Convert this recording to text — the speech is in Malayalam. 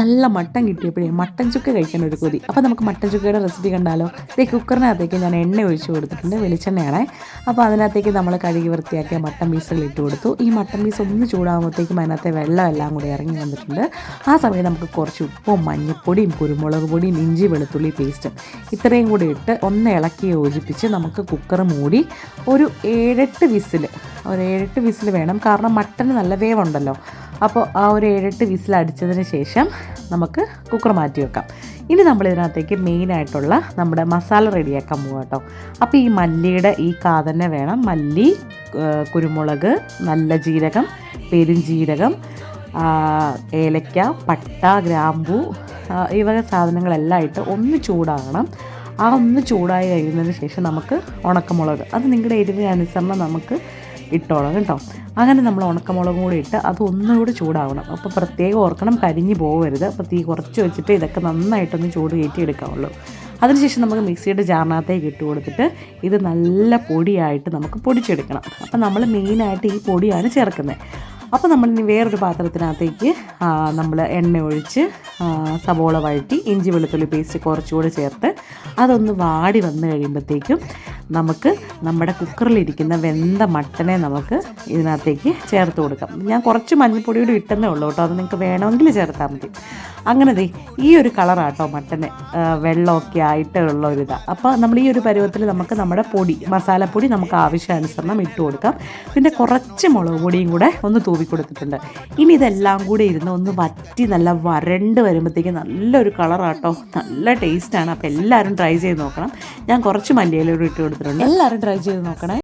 നല്ല മട്ടൻ കിട്ടിയപ്പോഴേ മട്ടൻ ചുക്ക കഴിക്കാൻ ഒരു കൊതി. അപ്പോൾ നമുക്ക് മട്ടൻ ചുക്കയുടെ റെസിപ്പി കണ്ടാലോ? ഇതേ കുക്കറിനകത്തേക്ക് ഞാൻ എണ്ണ ഒഴിച്ച് കൊടുത്തിട്ടുണ്ട് വെളിച്ചെണ്ണയാണ്. അപ്പോൾ അതിനകത്തേക്ക് നമ്മൾ കഴുകി വൃത്തിയാക്കിയ മട്ടൻ പീസുകൾ ഇട്ട് കൊടുത്തു. ഈ മട്ടൻ പീസ് ഒന്ന് ചൂടാകുമ്പോഴത്തേക്കും അതിനകത്തെ വെള്ളം എല്ലാം കൂടി ഇറങ്ങി വന്നിട്ടുണ്ട്. ആ സമയത്ത് നമുക്ക് കുറച്ച് ഉപ്പും മഞ്ഞൾപ്പൊടിയും കുരുമുളക് പൊടിയും ഇഞ്ചി വെളുത്തുള്ളി പേസ്റ്റും ഇത്രയും കൂടി ഇട്ട് ഒന്ന് ഇളക്കി യോജിപ്പിച്ച് നമുക്ക് കുക്കർ മൂടി ഒരു ഏഴെട്ട് വിസിൽ ഒരു ഏഴെട്ട് വിസിൽ വേണം. കാരണം മട്ടന് നല്ല വേവുണ്ടല്ലോ. അപ്പോൾ ആ ഒരു ഏഴെട്ട് വിസിൽ അടിച്ചതിന് ശേഷം നമുക്ക് കുക്കർ മാറ്റി വെക്കാം. ഇനി നമ്മൾ ഇതിനകത്തേക്ക് മെയിനായിട്ടുള്ള നമ്മുടെ മസാല റെഡിയാക്കാൻ പോകാം കേട്ടോ അപ്പോൾ ഈ മല്ലിയുടെ ഈ കാ തന്നെ വേണം. മല്ലി കുരുമുളക് നല്ല ജീരകം പെരുംജീരകം ജീരകം ഏലക്ക പട്ട ഗ്രാമ്പു ഈ വക സാധനങ്ങളെല്ലാം ഇട്ട് ഒന്ന് ചൂടാകണം ആ ഒന്ന് ചൂടായി കഴിയുന്നതിന് ശേഷം നമുക്ക് ഉണക്കമുളക്. അത് നിങ്ങളുടെ എരിവിനനുസരണം നമുക്ക് ഇട്ടോളാം കേട്ടോ. അങ്ങനെ നമ്മൾ ഉണക്കമുളകും കൂടി ഇട്ട് അത് ഒന്നുകൂടി ചൂടാവണം. അപ്പോൾ പ്രത്യേകം ഓർക്കണം കരിഞ്ഞു പോകരുത് അപ്പോൾ തീ കുറച്ച് വെച്ചിട്ട് ഇതൊക്കെ നന്നായിട്ടൊന്ന് ചൂട് കയറ്റി എടുക്കാവുള്ളൂ അതിനുശേഷം നമുക്ക് മിക്സിയുടെ ജാറിനകത്തേക്ക് ഇട്ട് കൊടുത്തിട്ട് ഇത് നല്ല പൊടിയായിട്ട് നമുക്ക് പൊടിച്ചെടുക്കണം. അപ്പോൾ നമ്മൾ മെയിനായിട്ട് ഈ പൊടിയാണ് ചേർക്കുന്നത്. അപ്പോൾ നമ്മൾ ഇനി വേറൊരു പാത്രത്തിനകത്തേക്ക് നമ്മൾ എണ്ണ ഒഴിച്ച് സവോള വഴറ്റി ഇഞ്ചി വെളുത്തുള്ളി പേസ്റ്റ് കുറച്ചുകൂടി ചേർത്ത് അതൊന്ന് വാടി വന്നു കഴിയുമ്പോഴത്തേക്കും നമുക്ക് നമ്മുടെ കുക്കറിലിരിക്കുന്ന വെന്ത മട്ടനെ നമുക്ക് ഇതിനകത്തേക്ക് ചേർത്ത് കൊടുക്കാം. ഞാൻ കുറച്ച് മഞ്ഞൾപ്പൊടി കൂടി ഇട്ടെന്നേ ഉള്ളൂ കേട്ടോ. അത് നിങ്ങൾക്ക് വേണമെങ്കിൽ ചേർത്താൽ മതി. അങ്ങനെ ദേ ഈ ഒരു കളറാട്ടോ മട്ടന്. വെള്ളമൊക്കെ ആയിട്ട് ഉള്ള ഒരു ഇതാണ് അപ്പോൾ നമ്മൾ ഈ ഒരു പരുവത്തിൽ നമുക്ക് നമ്മുടെ പൊടി മസാലപ്പൊടി നമുക്ക് ആവശ്യാനുസരണം ഇട്ട് കൊടുക്കാം. പിന്നെ കുറച്ച് മുളക് പൊടിയും കൂടെ ഒന്ന് തൂവി കൊടുത്തിട്ടുണ്ട്. ഇനി ഇതെല്ലാം കൂടി ഇരുന്ന് ഒന്ന് വറ്റി നല്ല വരണ്ട് വരുമ്പോഴത്തേക്ക് നല്ലൊരു കളറാട്ടോ നല്ല ടേസ്റ്റാണ് അപ്പോൾ എല്ലാവരും ട്രൈ ചെയ്ത് നോക്കണം. ഞാൻ കുറച്ച് മല്ലിയിലൂടെ ഇട്ട് കൊടുത്തിട്ടുണ്ട് എല്ലാവരും ട്രൈ ചെയ്ത് നോക്കണേ.